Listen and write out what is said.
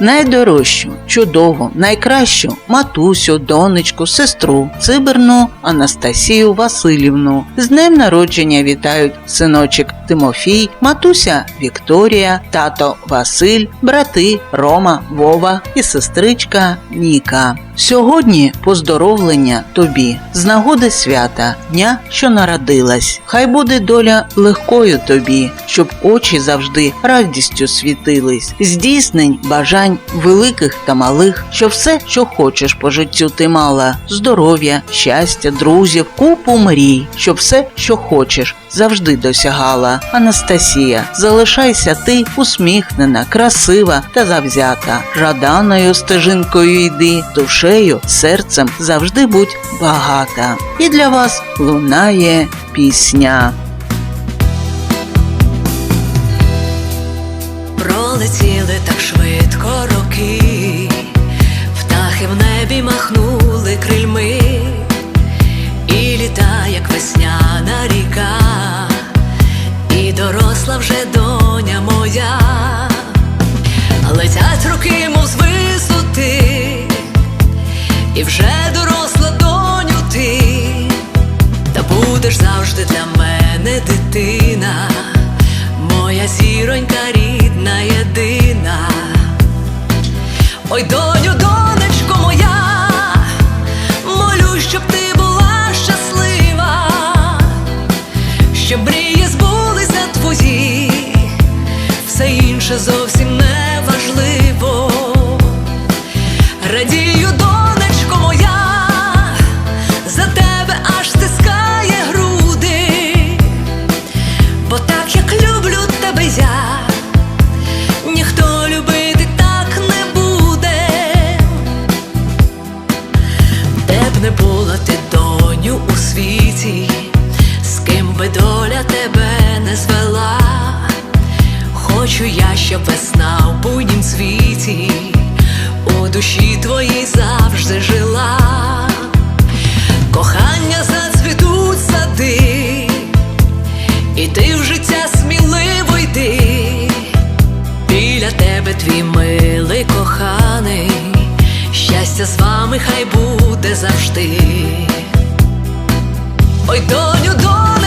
найдорожчу, чудову, найкращу матусю, донечку, сестру, циберну Анастасію Васильівну. З днем народження вітають синочок Тимофій, матуся Вікторія, тато Василь, брати Рома, Вова і сестричка Ніка. Сьогодні поздоровлення тобі з нагоди свята, дня, що народилась. Хай буде доля легкою тобі, щоб очі завжди радістю світились, здійснень бажань великих та малих, що все, що хочеш по життю ти мала, здоров'я, щастя, друзів, купу мрій, щоб все, що хочеш, завжди досягала. Анастасія, залишайся ти усміхнена, красива та завзята. Жаданою стежинкою йди, душею, серцем завжди будь багата. І для вас лунає пісня. Пролетіли так швидко роки, птахи в небі махнули крильми, і літа, як весняна ріка, і доросла вже доня будеш завжди для мене дитина, моя зіронька рідна єдина. Ой, доню, донечко моя, молю, щоб ти була щаслива, щоб мрії збулися твої, все інше зовсім не важливо. Радію, не була ти доню у світі, з ким би доля тебе не звела. Хочу я, щоб весна в буйнім світі у душі твоїй завжди жила. Щастя з вами хай буде завжди. Ой, доню, донечко